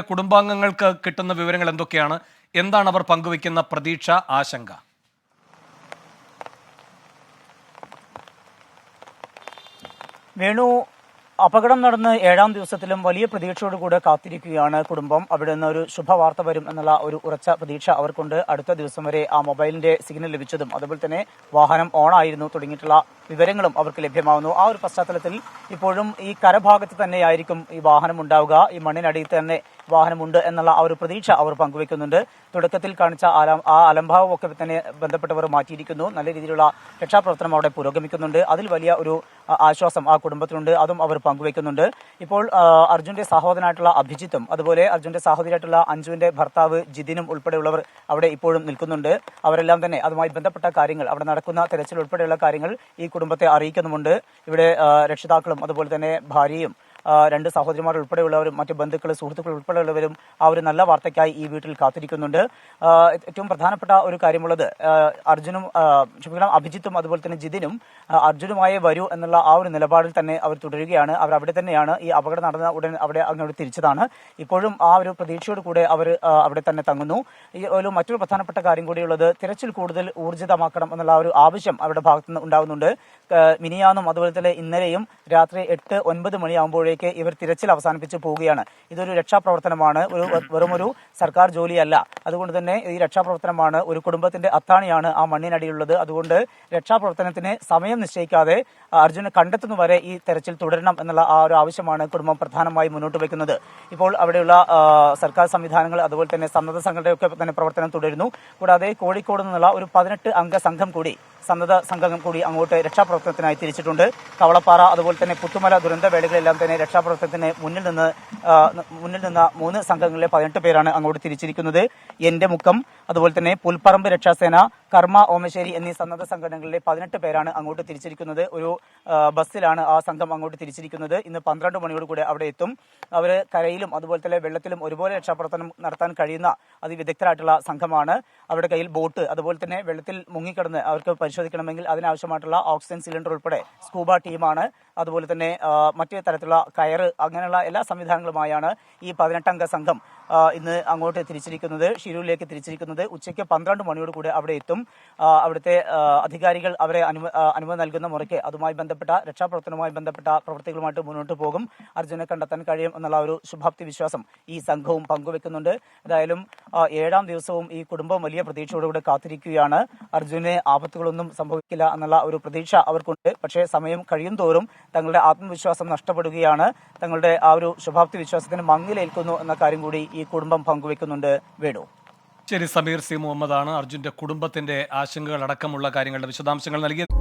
കുടുംബാംഗങ്ങൾക്ക് കിട്ടുന്ന വിവരങ്ങൾ എന്തൊക്കെയാണ്? എന്താണ് അവർ പങ്കുവയ്ക്കുന്ന പ്രതീക്ഷ ആശങ്ക? വേണു അപകടം നടന്ന് ഏഴാം ദിവസത്തിലും വലിയ പ്രതീക്ഷയോടുകൂടെ കാത്തിരിക്കുകയാണ് കുടുംബം. അവിടെ നിന്ന് ഒരു ശുഭവാർത്ത വരും എന്നുള്ള ഒരു ഉറച്ച പ്രതീക്ഷ അവർക്കുണ്ട്. അടുത്ത ദിവസം വരെ ആ മൊബൈലിന്റെ സിഗ്നൽ ലഭിച്ചതും അതുപോലെ തന്നെ വാഹനം ഓണായിരുന്നു തുടങ്ങിയിട്ടുള്ള വിവരങ്ങളും അവർക്ക് ലഭ്യമാവുന്നു. ആ ഒരു പശ്ചാത്തലത്തിൽ ഇപ്പോഴും ഈ കരഭാഗത്ത് തന്നെയായിരിക്കും ഈ വാഹനം ഉണ്ടാവുക. ഈ മണ്ണിനടിയിൽ തന്നെ വാഹനമുണ്ട് എന്നുള്ള ആ ഒരു പ്രതീക്ഷ അവർ പങ്കുവെക്കുന്നുണ്ട്. തുടക്കത്തിൽ കാണിച്ച ആ അലംഭാവമൊക്കെ തന്നെ ബന്ധപ്പെട്ടവർ മാറ്റിയിരിക്കുന്നു. നല്ല രീതിയിലുള്ള രക്ഷാപ്രവർത്തനം അവിടെ പുരോഗമിക്കുന്നുണ്ട്. അതിൽ വലിയ ഒരു ആശ്വാസം ആ കുടുംബത്തിനുണ്ട്. അതും അവർ പങ്കുവെക്കുന്നുണ്ട് ഇപ്പോൾ അർജുന്റെ സഹോദരനായിട്ടുള്ള അഭിജിത്തും അതുപോലെ അർജുന്റെ സഹോദരിയായിട്ടുള്ള അഞ്ജുവിന്റെ ഭർത്താവ് ജിതിനും ഉൾപ്പെടെയുള്ളവർ അവിടെ ഇപ്പോഴും നിൽക്കുന്നുണ്ട്. അവരെല്ലാം തന്നെ അതുമായി ബന്ധപ്പെട്ട കാര്യങ്ങൾ അവിടെ നടക്കുന്ന തെരച്ചിൽ ഉൾപ്പെടെയുള്ള കാര്യങ്ങൾ ഈ കുടുംബത്തെ അറിയിക്കുന്നുമുണ്ട്. ഇവിടെ രക്ഷിതാക്കളും അതുപോലെ തന്നെ ഭാര്യയും രണ്ട് സഹോദരിമാർ ഉൾപ്പെടെയുള്ളവരും മറ്റ് ബന്ധുക്കൾ സുഹൃത്തുക്കൾ ഉൾപ്പെടെയുള്ളവരും ആ ഒരു നല്ല വാർത്തയ്ക്കായി ഈ വീട്ടിൽ കാത്തിരിക്കുന്നുണ്ട്. ഏറ്റവും പ്രധാനപ്പെട്ട ഒരു കാര്യമുള്ളത് അർജുനും ക്ഷമിക്കണം അഭിജിത്തും അതുപോലെ തന്നെ ജിതിനും അർജുനുമായി വരൂ എന്നുള്ള ആ ഒരു നിലപാടിൽ തന്നെ അവർ തുടരുകയാണ്. അവർ അവിടെ തന്നെയാണ് ഈ അപകടം നടന്ന ഉടൻ അവിടെ അങ്ങോട്ട് തിരിച്ചതാണ്. ഇപ്പോഴും ആ ഒരു പ്രതീക്ഷയോട് കൂടെ അവർ അവിടെ തന്നെ തങ്ങുന്നു. ഈ ഒരു മറ്റൊരു പ്രധാനപ്പെട്ട കാര്യം കൂടിയുള്ളത് തിരച്ചിൽ കൂടുതൽ ഊർജിതമാക്കണം എന്നുള്ള ഒരു ആവശ്യം അവരുടെ ഭാഗത്തുനിന്ന് ഉണ്ടാകുന്നുണ്ട് മിനിയാന്നും അതുപോലെ തന്നെ ഇന്നലെയും രാത്രി എട്ട് ഒൻപത് മണിയാകുമ്പോഴേക്ക് ഇവർ തിരച്ചിൽ അവസാനിപ്പിച്ച് പോവുകയാണ്. ഇതൊരു രക്ഷാപ്രവർത്തനമാണ്. ഒരു വെറുമൊരു സർക്കാർ ജോലിയല്ല. അതുകൊണ്ട് തന്നെ ഈ രക്ഷാപ്രവർത്തനമാണ് ഒരു കുടുംബത്തിന്റെ അത്താണിയാണ് ആ മണ്ണിനടിയിലുള്ളത്. അതുകൊണ്ട് രക്ഷാപ്രവർത്തനത്തിന് സമയം നിശ്ചയിക്കാതെ അർജുനെ കണ്ടെത്തുന്നവരെ ഈ തെരച്ചിൽ തുടരണം എന്നുള്ള ആ ഒരു ആവശ്യമാണ് കുടുംബം പ്രധാനമായി മുന്നോട്ട് വയ്ക്കുന്നത്. ഇപ്പോൾ അവിടെയുള്ള സർക്കാർ സംവിധാനങ്ങൾ അതുപോലെ തന്നെ സന്നദ്ധ സംഘടനയൊക്കെ തന്നെ പ്രവർത്തനം തുടരുന്നു. കൂടാതെ കോഴിക്കോട് നിന്നുള്ള ഒരു പതിനെട്ട് അംഗ സംഘം കൂടി സന്നദ്ധ സംഘം കൂടി അങ്ങോട്ട് രക്ഷാപ്രവർത്തനത്തിനായി തിരിച്ചിട്ടുണ്ട്. കവളപ്പാറ അതുപോലെ തന്നെ പുത്തുമല ദുരന്ത വേളകളിലെല്ലാം തന്നെ രക്ഷാപ്രവർത്തനത്തിന് മുന്നിൽ നിന്ന് മുന്നിൽ നിന്ന മൂന്ന് സംഘങ്ങളിലെ പതിനെട്ട് പേരാണ് അങ്ങോട്ട് തിരിച്ചിരിക്കുന്നത്. എന്റെ മുക്കം അതുപോലെ തന്നെ പുൽപ്പറമ്പ് രക്ഷാസേന കർമ്മ ഓമശ്ശേരി എന്നീ സന്നദ്ധ സംഘടനകളിലെ പതിനെട്ട് പേരാണ് അങ്ങോട്ട് തിരിച്ചിരിക്കുന്നത്. ഒരു ബസ്സിലാണ് ആ സംഘം അങ്ങോട്ട് തിരിച്ചിരിക്കുന്നത്. ഇന്ന് പന്ത്രണ്ട് മണിയോട് കൂടെ അവിടെ എത്തും. അവർ കരയിലും അതുപോലെ തന്നെ വെള്ളത്തിലും ഒരുപോലെ രക്ഷാപ്രവർത്തനം നടത്താൻ കഴിയുന്ന അതിവിദഗ്ധരായിട്ടുള്ള സംഘമാണ്. അവരുടെ കയ്യിൽ ബോട്ട് അതുപോലെ തന്നെ വെള്ളത്തിൽ മുങ്ങിക്കിടന്ന് അവർക്ക് പരിശോധിക്കണമെങ്കിൽ അതിനാവശ്യമായിട്ടുള്ള ഓക്സിജൻ സിലിണ്ടർ ഉൾപ്പെടെ സ്കൂബ ടീമാണ്. അതുപോലെ തന്നെ മറ്റു തരത്തിലുള്ള കയറ് അങ്ങനെയുള്ള എല്ലാ സംവിധാനങ്ങളുമായാണ് ഈ പതിനെട്ടംഗ സംഘം ഇന്ന് അങ്ങോട്ട് തിരിച്ചിരിക്കുന്നത് ഷിരൂരിലേക്ക് തിരിച്ചിരിക്കുന്നത് ഉച്ചയ്ക്ക് പന്ത്രണ്ട് മണിയോട് കൂടി അവിടെ എത്തും. അവിടുത്തെ അധികാരികൾ അവരെ അനുമ അനുമതി നൽകുന്ന മുറയ്ക്ക് അതുമായി ബന്ധപ്പെട്ട രക്ഷാപ്രവർത്തനവുമായി ബന്ധപ്പെട്ട പ്രവർത്തികളുമായിട്ട് മുന്നോട്ട് പോകും. അർജുനെ കണ്ടെത്താൻ കഴിയും എന്നുള്ള ഒരു ശുഭാപ്തി വിശ്വാസം ഈ സംഘവും പങ്കുവെക്കുന്നുണ്ട്. ഏതായാലും ഏഴാം ദിവസവും ഈ കുടുംബം വലിയ പ്രതീക്ഷയോടുകൂടെ കാത്തിരിക്കുകയാണ്. അർജുനെ ആപത്തുകളൊന്നും സംഭവിക്കില്ല എന്നുള്ള ഒരു പ്രതീക്ഷ അവർക്കുണ്ട്. പക്ഷേ സമയം കഴിയും തോറും തങ്ങളുടെ ആത്മവിശ്വാസം നഷ്ടപ്പെടുകയാണ്. തങ്ങളുടെ ആ ഒരു ശുഭാപ്തി വിശ്വാസത്തിന് മങ്ങിലേൽക്കുന്നു എന്ന കാര്യം കൂടി ഈ കുടുംബം പങ്കുവെക്കുന്നുണ്ട് വേണു. ശരി സമീർ സി മുഹമ്മദാണ് അർജുന്റെ കുടുംബത്തിന്റെ ആശങ്കകൾ അടക്കമുള്ള കാര്യങ്ങളുടെ വിശദാംശങ്ങൾ നൽകിയത്.